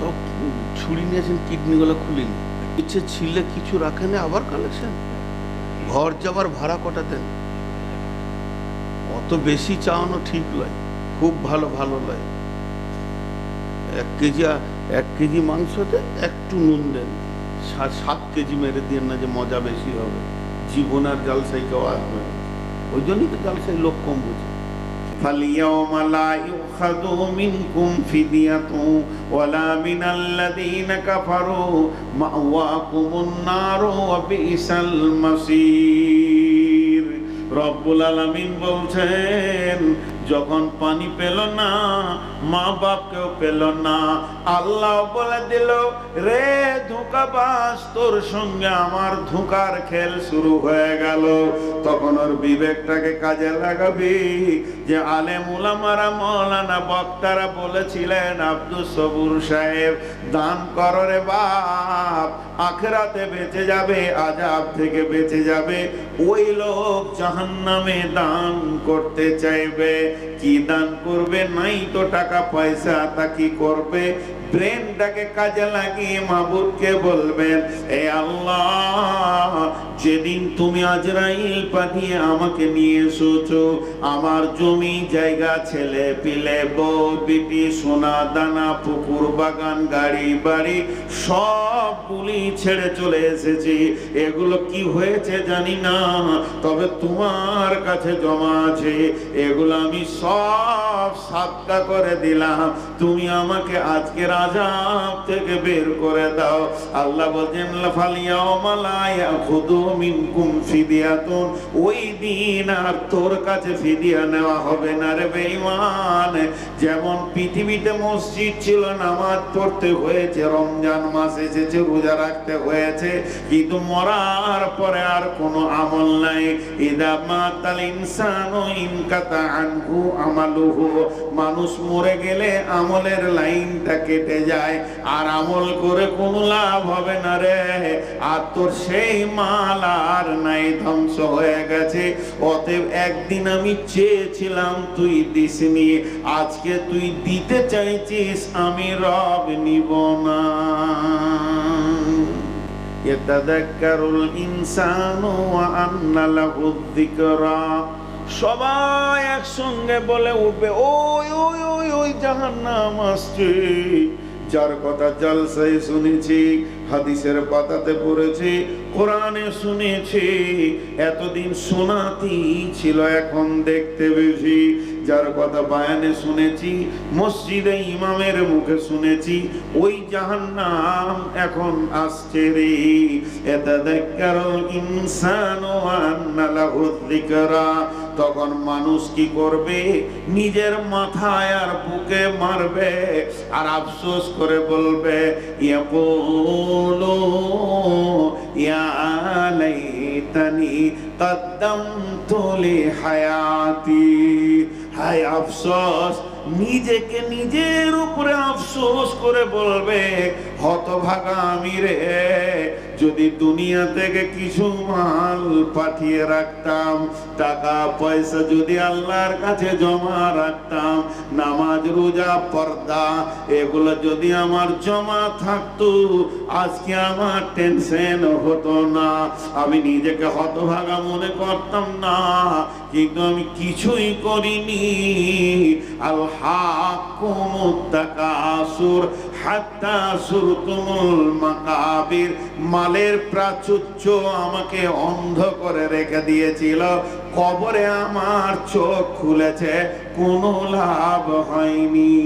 সব ছুরি নিয়েছেন কিডনিগুলো খুলিনি। ইচ্ছে ছিলে কিছু রাখেনি, আবার কালেকশন ঘর যাবার ভাড়া কটা দেন? অত বেশি চাওয়ানো ঠিক নয়, খুব ভালো ভালো নয়। এক কেজি এক কেজি মাংসতে একটু নুন দেন। সাত কেজি মেরে দিয়ে না যে মজা বেশি হবে। জীবন আর জালসাই কেউ আসবে ওই জন্যই তো জালসাই লোক কম বুঝে। فاليوم لا يؤخذ منكم فدية ولا من الذين كفروا مأواكم النار وبئس المصير রব্বুল আলামিন বলছেন যখন পানি পেল না, মা বাপ বাপকেও পেল না। আল্লাহ বলে দিল, রে ধোকাবাস তোর সঙ্গে আমার ধোকার খেল শুরু হয়ে গেল। তখন ওর বিবেকটাকে কাজে লাগাবি যে আলেম উলামারা, মৌলানা বক্তারা বলেছিলেন আব্দুল সবুর সাহেব, দান করো রে বাপ। আখেরাতে বেঁচে যাবে, আজাব থেকে বেঁচে যাবে। ওই লোক জাহান্নামে দান করতে চাইবে। কি দান করবে? নাই তো টাকা পয়সা, তা কি করবে? ব্রেনটাকে কাজে লাগিয়ে মাবুদকে বলবেন, এ আল্লাহ যেদিন তুমি আজরাইল পাঠিয়ে আমাকে নিয়ে এসেছ, আমার জমি, জায়গা, ছেলে পিলে, বউ, বিটি, সোনা, দানা, পুকুর, বাগান, গাড়ি, বাড়ি সব সবগুলি ছেড়ে চলে এসেছি। এগুলো কি হয়েছে জানি না, তবে তোমার কাছে জমা আছে। এগুলো আমি সব সাতটা করে দিলাম। তুমি আমাকে আজকের আজাব থেকে বের করে দাও। আল্লাহ বলছেন লাফালিয়াও মালায়া খুদু মিনকুম ফিদিয়াতুন। ওই দিন আর তোর কাছে ফিদিয়া নেওয়া হবে না রে বেঈমান। যেমন পৃথিবীতে মসজিদ ছিল, নামাজ পড়তে হয়েছে, রমজান মাস এসেছে, রোজা রাখতে হয়েছে, কিন্তু মরার পরে আর কোনো আমল নাই। ইদা মাতাল ইনসানু ইনকাতা আনহু আমালুহু। মানুষ মরে গেলে আমলের লাইনটা কেটে যায়, আর আমল করে কোনো লাভ হবে না রে। আর তোর সেই মাল কাল আর নাই ধ্বংস হয়ে গেছে। অতএব একদিন আমি চেয়েছিলাম, তুই দিসনি। আজকে তুই দিতে চাইছিস, আমি রব নিব না। ইনসানু ওয়া আন্না যিকরা। সবাই একসঙ্গে বলে উঠবে, ওই ওই ওই ওই জাহান্নাম আসছে। যার কথা জলসায় শুনেছি হাদিসের পাতাতে পড়েছি, কোরআনে শুনেছি, এতদিন শোনাতি ছিল, এখন দেখতে বেশি। যার কথা বায়ানে শুনেছি, মসজিদে ইমামের মুখে শুনেছি, ওই জাহান্নাম এখন আসছে রে। ইনসানু আন্না লাহু যিকরা। তখন মানুষ কি করবে? নিজের মাথায় আর বুকে মারবে, আর আফসোস করে বলবে, ইয়াকুলু ইয়া লাইতানি কদ্দামতু লি হায়াতি হায় আফসোস নিজেকে নিজের উপরে আফসোস করে বলবে, হতভাগা আমি রে। যদি দুনিয়া থেকে কিছু মাল পাঠিয়ে রাখতাম, টাকা, পয়সা যদি আল্লাহর কাছে জমা রাখতাম, নামাজ, রোজা, পর্দা, এগুলো যদি আমার জমা থাকতো, আজকে আমার টেনশন হতো না। আমি নিজেকে হতভাগা মনে করতাম না, কিন্তু আমি কিছুই করিনি। আল মালের প্রাচুর্য আমাকে অন্ধ করে রেখে দিয়েছিল। কবরে আমার চোখ খুলেছে কোনো লাভ হয়নি।